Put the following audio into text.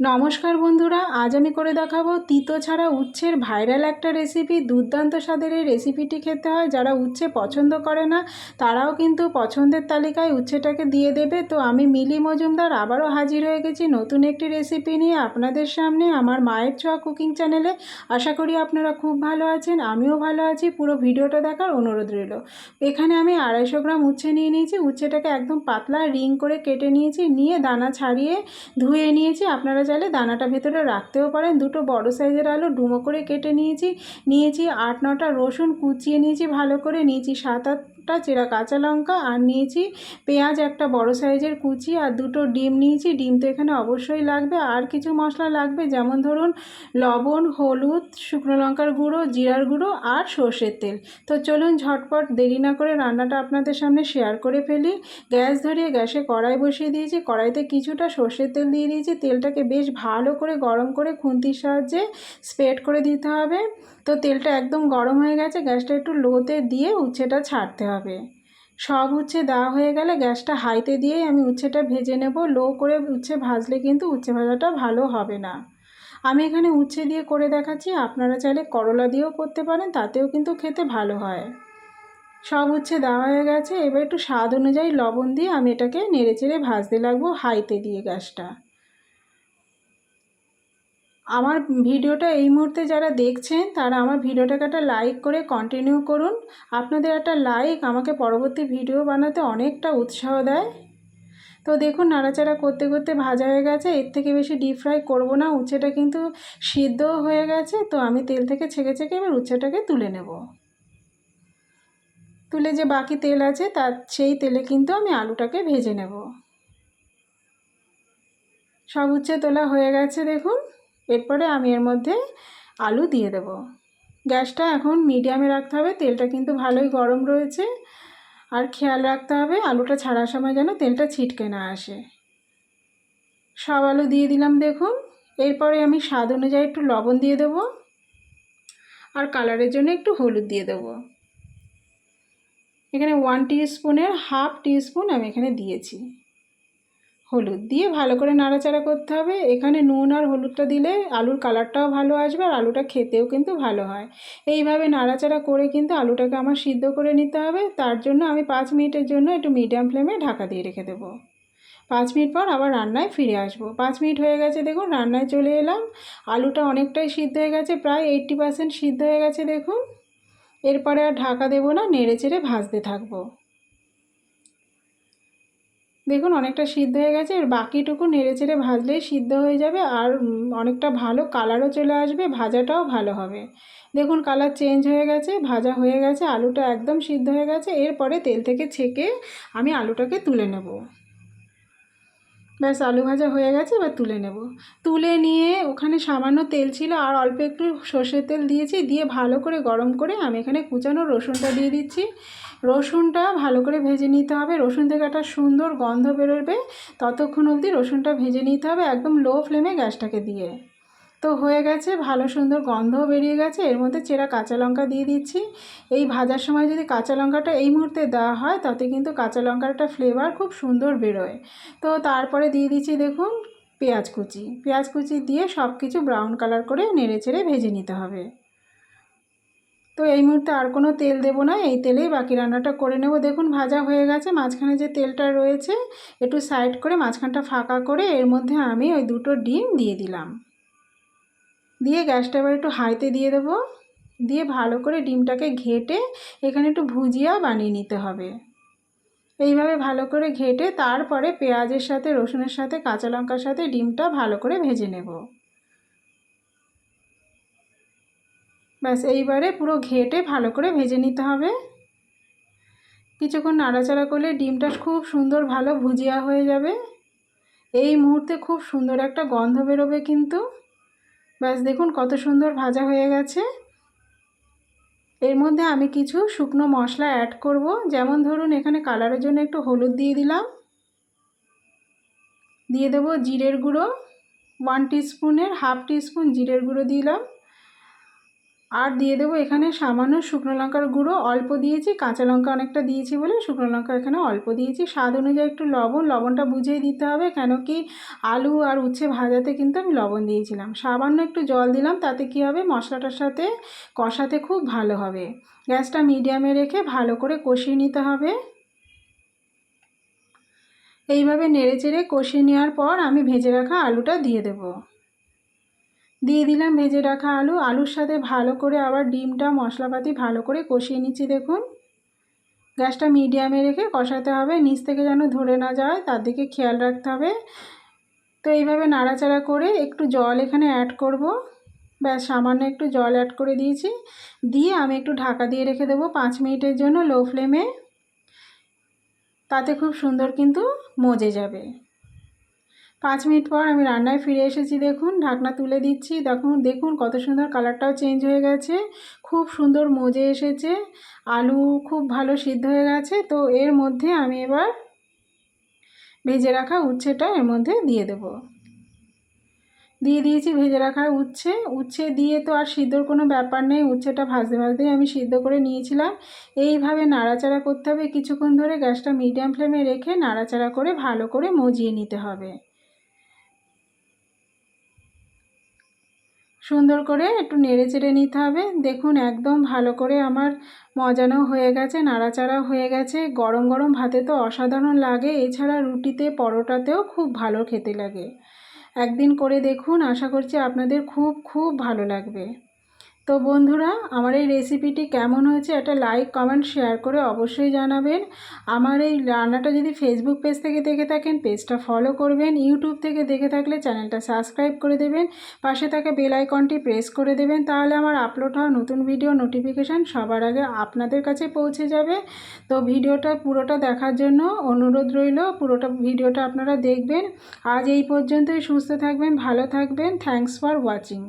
নমস্কার বন্ধুরা, আজ আমি করে দেখাবো তিতো ছাড়া উচ্ছের ভাইরাল একটা রেসিপি দুর্দান্ত স্বাদের এই রেসিপিটি খেতে হয়। যারা উচ্ছে পছন্দ করে না, তারাও কিন্তু পছন্দের তালিকায় উচ্ছেটাকে দিয়ে দেবে। তো আমি মিলি মজুমদার আবারও হাজির হয়ে গেছি নতুন একটি রেসিপি নিয়ে আপনাদের সামনে আমার মায়ের ছোঁয়া কুকিং চ্যানেলে আশা করি আপনারা খুব ভালো আছেন, আমিও ভালো আছি। পুরো ভিডিওটা দেখার অনুরোধ রইল। এখানে আমি আড়াইশো গ্রাম উচ্ছে নিয়ে নিয়েছি। উচ্ছেটাকে একদম পাতলা রিং করে কেটে নিয়েছি। নিয়ে দানা ছাড়িয়ে ধুয়ে নিয়েছি। আপনারা চাইলে দানাটা ভেতরে রাখতেও পারেন। দুটো বড় সাইজের আলু ডুমো করে কেটে নিয়েছি। নিয়েছি আট নটা রসুন কুচিয়ে নিয়েছি ভালো করে। নিয়েছি সাত আটটা চেরা কাঁচা লঙ্কা আর নিয়েছি পেঁয়াজ, একটা বড় সাইজের কুচি আর দুটো ডিম নিয়েছি। ডিম তো এখানে অবশ্যই লাগবে। আর কিছু মশলা লাগবে, যেমন ধরুন লবণ, হলুদ, শুকনো লঙ্কার গুঁড়ো, জিরার গুঁড়ো আর সর্ষের তেল। তো চলুন ঝটপট দেরি না করে রান্নাটা আপনাদের সামনে শেয়ার করে ফেলি। গ্যাস ধরিয়ে গ্যাসে কড়াই বসিয়ে দিয়েছি। কড়াইতে কিছুটা সর্ষের তেল দিয়ে দিয়েছি। তেলটাকে বেশ ভালো করে গরম করে খুন্তির সাহায্যে স্প্রেড করে দিতে হবে। তো তেলটা একদম গরম হয়ে গেছে, গ্যাসটা একটু লোতে দিয়ে উচ্ছেটা ছাড়তে হবে। সব উচ্ছে দেওয়া হয়ে গেলে গ্যাসটা হাইতে দিয়েই আমি উচ্ছেটা ভেজে নেব। লো করে উচ্ছে ভাজলে কিন্তু উচ্ছে ভাজাটা ভালো হবে না। আমি এখানে উচ্ছে দিয়ে করে দেখাচ্ছি, আপনারা চাইলে করলা দিয়েও করতে পারেন, তাতেও কিন্তু খেতে ভালো হয়। সব উচ্ছে দেওয়া হয়ে গেছে, এবার একটু স্বাদ অনুযায়ী লবণ দিয়ে আমি এটাকে নেড়ে চেড়ে ভাজতে লাগবো হাইতে দিয়ে গ্যাসটা। আমার ভিডিওটা এই মুহূর্তে যারা দেখছেন, তারা আমার ভিডিওটাকে একটা লাইক করে কন্টিনিউ করুন। আপনাদের একটা লাইক আমাকে পরবর্তী ভিডিও বানাতে অনেকটা উৎসাহ দেয়। তো দেখুন, নাড়াচাড়া করতে করতে ভাজা হয়ে গেছে। এর থেকে বেশি ডিপ ফ্রাই করব না। উচ্ছেটা কিন্তু সিদ্ধ হয়ে গেছে। তো আমি তেল থেকে ছেঁকে ছেঁকে এবার উচ্ছেটাকে তুলে নেব। তুলে যে বাকি তেল আছে, তার সেই তেলে কিন্তু আমি আলুটাকে ভেজে নেব। সব উচ্ছে তোলা হয়ে গেছে, দেখুন। এরপরে আমি এর মধ্যে আলু দিয়ে দেব। গ্যাসটা এখন মিডিয়ামে রাখতে হবে, তেলটা কিন্তু ভালোই গরম রয়েছে। আর খেয়াল রাখতে হবে, আলুটা ছাড়ার সময় যেন তেলটা ছিটকে না আসে। সব আলু দিয়ে দিলাম দেখুন। এরপরে আমি স্বাদ অনুযায়ী একটু লবণ দিয়ে দেবো। আর কালারের জন্য একটু হলুদ দিয়ে দেবো। এখানে ওয়ান স্পুনের হাফ স্পুন আমি এখানে দিয়েছি। হলুদ দিয়ে ভালো করে নাড়াচাড়া করতে হবে। এখানে নুন আর হলুদটা দিলে আলুর কালারটাও ভালো আসবে আর আলুটা খেতেও কিন্তু ভালো হয়। এইভাবে নাড়াচাড়া করে কিন্তু আলুটাকে আমার সিদ্ধ করে নিতে হবে। তার জন্য আমি পাঁচ মিনিটের জন্য একটু মিডিয়াম ফ্লেমে ঢাকা দিয়ে রেখে দেবো। পাঁচ মিনিট পর আবার রান্নায় ফিরে আসব। পাঁচ মিনিট হয়ে গেছে দেখুন, রান্নায় চলে এলাম। আলুটা অনেকটাই সিদ্ধ হয়ে গেছে, প্রায় এইট্টি পার্সেন্ট সিদ্ধ হয়ে গেছে দেখুন। এরপরে আর ঢাকা দেবো না, নেড়ে চেড়ে ভাজতে থাকব। দেখুন, অনেকটা সিদ্ধ হয়ে গেছে। এর বাকিটুকু নেড়ে চেড়ে ভাজলেই সিদ্ধ হয়ে যাবে আর অনেকটা ভালো কালারও চলে আসবে, ভাজাটাও ভালো হবে। দেখুন, কালার চেঞ্জ হয়ে গেছে, ভাজা হয়ে গেছে, আলুটা একদম সিদ্ধ হয়ে গেছে। এরপরে তেল থেকে ছেঁকে আমি আলুটাকে তুলে নেব। ব্যাস আলু ভাজা হয়ে গেছে, এবার তুলে নেব। তুলে নিয়ে ওখানে সামান্য তেল ছিল, আর অল্প একটু সর্ষের তেল দিয়েছি, দিয়ে ভালো করে গরম করে আমি এখানে কুচানো রসুনটা দিয়ে দিচ্ছি। রসুনটা ভালো করে ভেজে নিতে হবে, রসুন থেকে একটা সুন্দর গন্ধ বেরোবে, ততক্ষণ অবধি রসুনটা ভেজে নিতে হবে একদম লো ফ্লেমে গ্যাসটাকে দিয়ে। তো হয়ে গেছে, ভালো সুন্দর গন্ধও বেরিয়ে গেছে। এর মধ্যে চেরা কাঁচা লঙ্কা দিয়ে দিচ্ছি। এই ভাজার সময় যদি কাঁচা লঙ্কাটা এই মুহূর্তে দেওয়া হয়, তাতে কিন্তু কাঁচা লঙ্কাটা ফ্লেভার খুব সুন্দর বেরোয়। তো তারপরে দিয়ে দিচ্ছি দেখুন পেঁয়াজ কুচি। পেঁয়াজ কুচি দিয়ে সব কিছু ব্রাউন কালার করে নেড়ে চেড়ে ভেজে নিতে হবে। তো এই মুহূর্তে আর কোনো তেল দেবো না, এই তেলেই বাকি রান্নাটা করে নেব। দেখুন ভাজা হয়ে গেছে, মাঝখানে যে তেলটা রয়েছে, একটু সাইড করে মাঝখানটা ফাঁকা করে এর মধ্যে আমি ওই দুটো ডিম দিয়ে দিলাম। দিয়ে গ্যাসটা এবার একটু হাইতে দিয়ে দেবো। দিয়ে ভালো করে ডিমটাকে ঘেটে এখানে একটু ভুজিয়া বানিয়ে নিতে হবে। এইভাবে ভালো করে ঘেটে তারপরে পেঁয়াজের সাথে, রসুনের সাথে, কাঁচা লঙ্কার সাথে ডিমটা ভালো করে ভেজে নেব। ব্যাস, এইবারে পুরো ঘেটে ভালো করে ভেজে নিতে হবে। কিছুক্ষণ নাড়াচাড়া করলে ডিমটা খুব সুন্দর ভালো ভুজিয়া হয়ে যাবে। এই মুহূর্তে খুব সুন্দর একটা গন্ধ বেরোবে কিন্তু। ব্যাস দেখুন কত সুন্দর ভাজা হয়ে গেছে। এর মধ্যে আমি কিছু শুকনো মশলা অ্যাড করব। যেমন ধরুন, এখানে কালারের জন্য একটু হলুদ দিয়ে দিলাম। দিয়ে দেবো জিরের গুঁড়ো। ওয়ান টিস্পুনের হাফ টিস্পুন জিরের গুঁড়ো দিলাম। আর দিয়ে দেবো এখানে সামান্য শুকনো লঙ্কার গুঁড়ো, অল্প দিয়েছি, কাঁচা লঙ্কা অনেকটা দিয়েছি বলে শুকনো লঙ্কা এখানে অল্প দিয়েছি। স্বাদ অনুযায়ী একটু লবণ, লবণটা বুঝেই দিতে হবে কেন কি আলু আর উচ্ছে ভাজাতে কিন্তু আমি লবণ দিয়েছিলাম। সামান্য একটু জল দিলাম, তাতে কি হবে? মশলাটার সাথে কষাতে খুব ভালো হবে। গ্যাসটা মিডিয়ামে রেখে ভালো করে কষিয়ে নিতে হবে। এইভাবে নেড়ে চেড়ে কষিয়ে নেওয়ার পর আমি ভেজে রাখা আলুটা দিয়ে দেবো। দিয়ে দিলাম ভেজে রাখা আলু। আলুর সাথে ভালো করে আবার ডিমটা, মশলাপাতি ভালো করে কষিয়ে নিচ্ছি, দেখুন। গ্যাসটা মিডিয়ামে রেখে কষাতে হবে। নিচ থেকে যেন ধরে না যায়, তার দিকে খেয়াল রাখতে হবে। তো এইভাবে নাড়াচাড়া করে একটু জল এখানে অ্যাড করব। ব্যাস, সামান্য একটু জল অ্যাড করে দিয়েছি। দিয়ে আমি একটু ঢাকা দিয়ে রেখে দেবো পাঁচ মিনিটের জন্য লো ফ্লেমে তাতে খুব সুন্দর কিন্তু মজে যাবে। পাঁচ মিনিট পর আমি রান্নায় ফিরে এসেছি, দেখুন। ঢাকনা তুলে দিচ্ছি। দেখুন দেখুন, কত সুন্দর কালারটাও চেঞ্জ হয়ে গেছে। খুব সুন্দর মজে এসেছে। আলু খুব ভালো সিদ্ধ হয়ে গেছে। তো এর মধ্যে আমি এবার ভেজে রাখা উচ্ছেটা এর মধ্যে দিয়ে দেব। দিয়ে দিয়েছি ভেজে রাখা উচ্ছে। উচ্ছে দিয়ে তো আর সিদ্ধর কোনো ব্যাপার নেই। উচ্ছেটা ভাজতে ভাজতেই আমি সিদ্ধ করে নিয়েছিলাম। এইভাবে নাড়াচাড়া করতে হবে। কিছুক্ষণ ধরে গ্যাসটা মিডিয়াম ফ্লেমে রেখে নাড়াচাড়া করে ভালো করে মজিয়ে নিতে হবে। সুন্দর করে একটু নেড়ে চেড়ে নিতে হবে। দেখুন, একদম ভালো করে আমার মজানো হয়ে গেছে নাড়াচাড়া হয়ে গেছে। গরম গরম ভাতে তো অসাধারণ লাগে, এছাড়া রুটিতে, পরোটাতেও খুব ভালো খেতে লাগে। একদিন করে দেখুন, আশা করছি আপনাদের খুব খুব ভালো লাগবে। তো বন্ধুরা, আমার এই রেসিপিটি কেমন হয়েছে একটা লাইক কমেন্ট শেয়ার করে অবশ্যই জানাবেন। আমার এই রান্নাটা যদি ফেসবুক পেজ থেকে দেখে থাকেন পেজটা ফলো করবেন। ইউটিউব থেকে দেখে থাকলে চ্যানেলটা সাবস্ক্রাইব করে দেবেন। পাশে থাকা বেল আইকনটি প্রেস করে দেবেন, তাহলে আমার আপলোড হওয়া নতুন ভিডিও নোটিফিকেশান সবার আগে আপনাদের কাছে পৌঁছে যাবে। তো ভিডিওটা পুরোটা দেখার জন্য অনুরোধ রইল, পুরোটা ভিডিওটা আপনারা দেখবেন। আজ এই পর্যন্তই, সুস্থ থাকবেন, ভালো থাকবেন। Thanks for watching